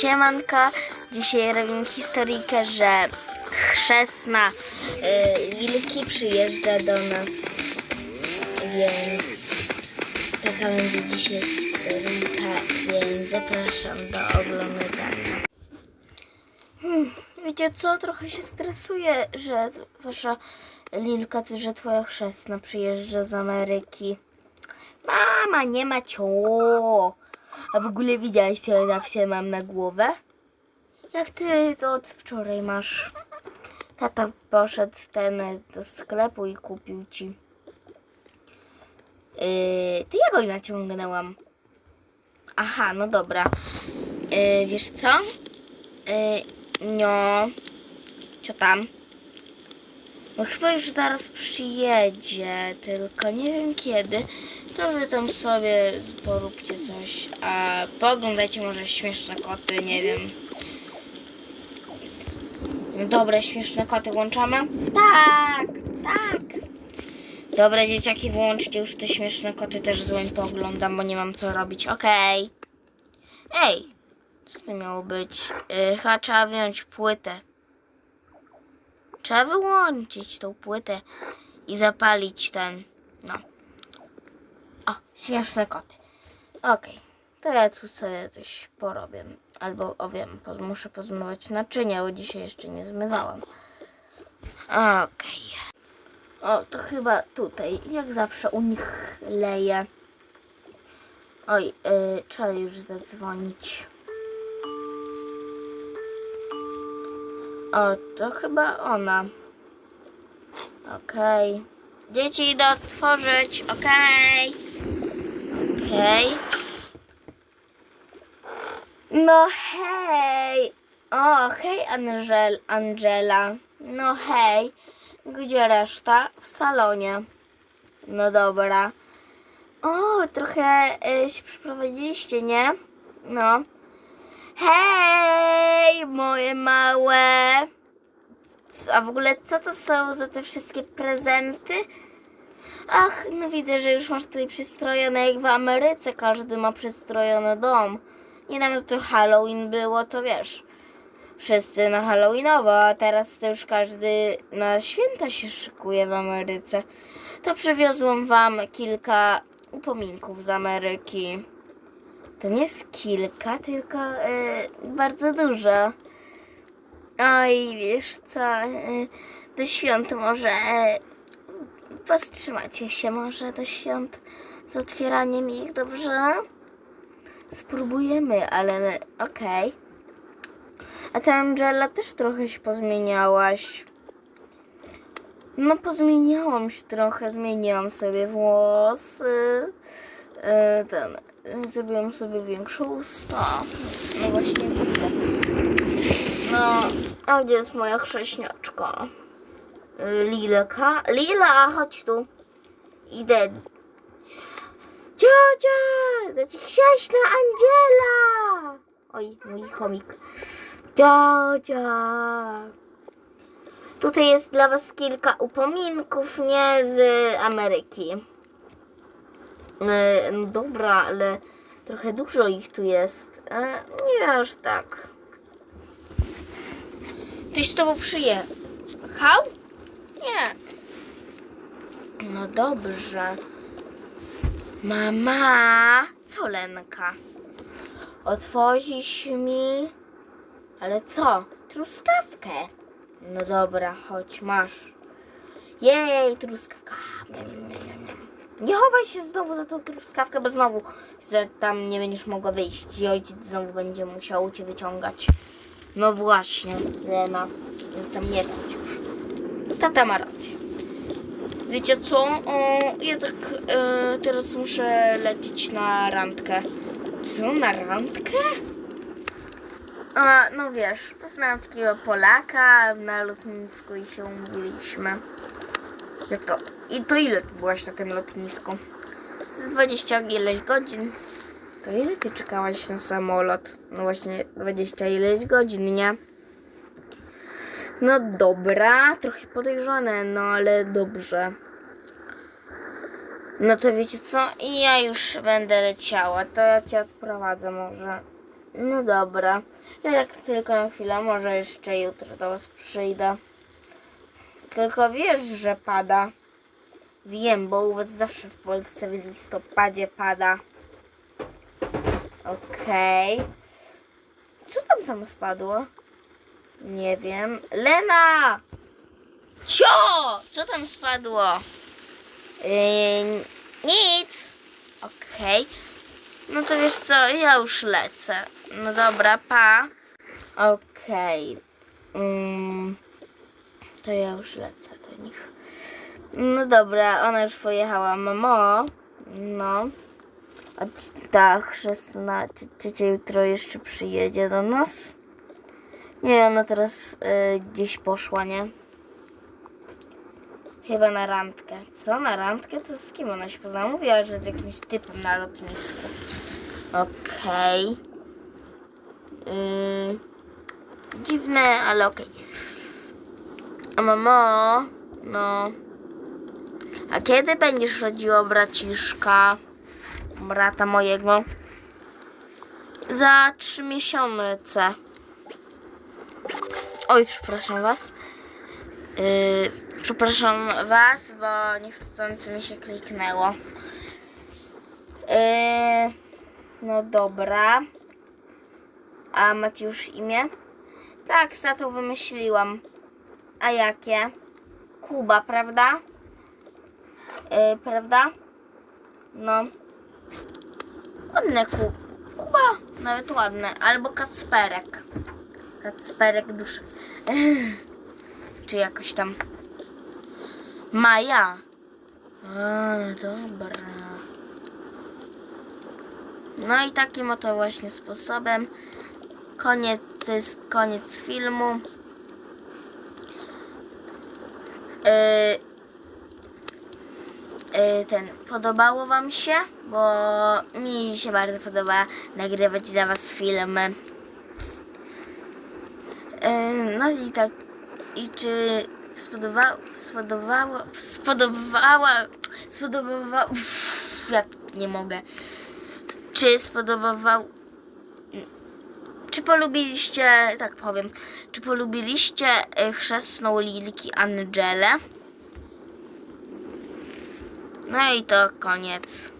Siemanka, dzisiaj robimy historyjkę, że chrzestna y, Wilki przyjeżdża do nas, więc taka będzie dzisiaj historyjka, więc zapraszam do oglądania. Hmm, wiecie co, trochę się stresuję, że wasza Lilka, że twoja chrzestna przyjeżdża z Ameryki. Mama, nie ma cio. A w ogóle widziałeś, co ja zawsze mam na głowę? Jak ty to od wczoraj masz? Tata poszedł ten do sklepu i kupił ci. Yy, to ja go naciągnęłam. Aha, no dobra. Yy, wiesz co? Yy, no. Co tam? No chyba już zaraz przyjedzie, tylko nie wiem kiedy. To wy tam sobie poróbcie coś, a pooglądajcie może śmieszne koty, nie wiem. Dobra, śmieszne koty włączamy? Tak, tak. Dobra, dzieciaki, włączcie już te śmieszne koty, też z wami pooglądam, bo nie mam co robić. Okej. Ej, co to miało być? Yy, chyba trzeba wyjąć płytę. Trzeba wyłączyć tą płytę i zapalić ten, no. Śmieszne koty. Okej, to ja tu sobie coś porobię. Albo, o wiem, poz- muszę pozmywać naczynia, bo dzisiaj jeszcze nie zmywałam. Okej. O, to chyba tutaj, jak zawsze u nich leje. Oj, yy, trzeba już zadzwonić. O, to chyba ona. Okej. Dzieci idę otworzyć, okej. No hej. O, hej Angel, Angela. No hej. Gdzie reszta? W salonie. No dobra. O, trochę y, się przeprowadziliście, nie? No. Hej, moje małe. A w ogóle co to są za te wszystkie prezenty? Ach, no widzę, że już masz tutaj przystrojone jak w Ameryce. Każdy ma przystrojony dom. Niedawno to Halloween było, to wiesz. Wszyscy na Halloweenowo, a teraz to już każdy na święta się szykuje w Ameryce. To przywiozłam wam kilka upominków z Ameryki. To nie jest kilka, tylko e, bardzo dużo. Oj, wiesz co, e, do świąt może e, powstrzymacie się może do świąt z otwieraniem ich, dobrze? Spróbujemy, ale okej. A ty Angela też trochę się pozmieniałaś. No pozmieniałam się trochę, zmieniłam sobie włosy. E, ten, zrobiłam sobie większe usta. No właśnie widzę. No, a gdzie jest moja chrześniaczka? Lilka? Lila, chodź tu. Idę. Ciocia! To ci chrześna Angela! Oj, mój chomik. Ciocia! Tutaj jest dla was kilka upominków, nie z Ameryki. E, dobra, ale trochę dużo ich tu jest. E, nie aż tak. Ktoś z tobą przyjechał? No dobrze. Mama, co Lenka? Otworzysz mi? Ale co? Truskawkę. No dobra, chodź, masz. Jej, truskawka. Nie chowaj się znowu za tą truskawkę, bo znowu tam nie będziesz mogła wyjść i ojciec znowu będzie musiał cię wyciągać. No właśnie, Lena, więc tam nie chodź już. Tata ma rację. Wiecie co? O, ja tak e, teraz muszę lecieć na randkę. Co, na randkę? A, no wiesz, poznałam takiego Polaka na lotnisku i się umówiliśmy. Jak to? I to ile ty byłaś na tym lotnisku? Z 20 ileś godzin. To ile ty czekałaś na samolot? No właśnie 20 ileś godzin, nie? No dobra, trochę podejrzane, no ale dobrze. No to wiecie co? Ja już będę leciała, to ja cię odprowadzę może. No dobra. Ja tak tylko na chwilę, może jeszcze jutro do was przyjdę. Tylko wiesz, że pada. Wiem, bo u was zawsze w Polsce w listopadzie pada. Okej. Co tam tam spadło? Nie wiem. Lena! Cio! Co tam spadło? Yy, nic. Okej. No to wiesz co, ja już lecę. No dobra, pa. Okej. Mm, to ja już lecę do nich. No dobra, ona już pojechała. Mamo, no. A c- ta chrzestna ciocia jutro jeszcze przyjedzie do nas? Nie, ona teraz y, gdzieś poszła, nie? Chyba na randkę. Co, na randkę? To z kim ona się poznała? Mówiła, że z jakimś typem na lotnisku. Okej. Yy, dziwne, ale okej. A mamo, no. A kiedy będziesz rodziła braciszka? Brata mojego? Za trzy miesiące. Oj, przepraszam was. Yy, przepraszam was, bo niechcący mi się kliknęło. Yy, no dobra. A macie już imię? Tak, za to wymyśliłam. A jakie? Kuba, prawda? Yy, prawda? No. Ładne ku Kuba. Nawet ładne. Albo Kacperek. Kacperek duszy. Czy jakoś tam. Maja. A, dobra. No i takim oto właśnie sposobem koniec, to jest koniec filmu. Yy, yy, ten, podobało Wam się? Bo mi się bardzo podoba nagrywać dla Was filmy. Yy, no i tak, i czy spodobało, spodobało, spodobała, spodobała, uff, ja nie mogę. Czy spodobał, czy polubiliście, tak powiem, czy polubiliście y, chrzestną Lilki Angelę? No i to koniec.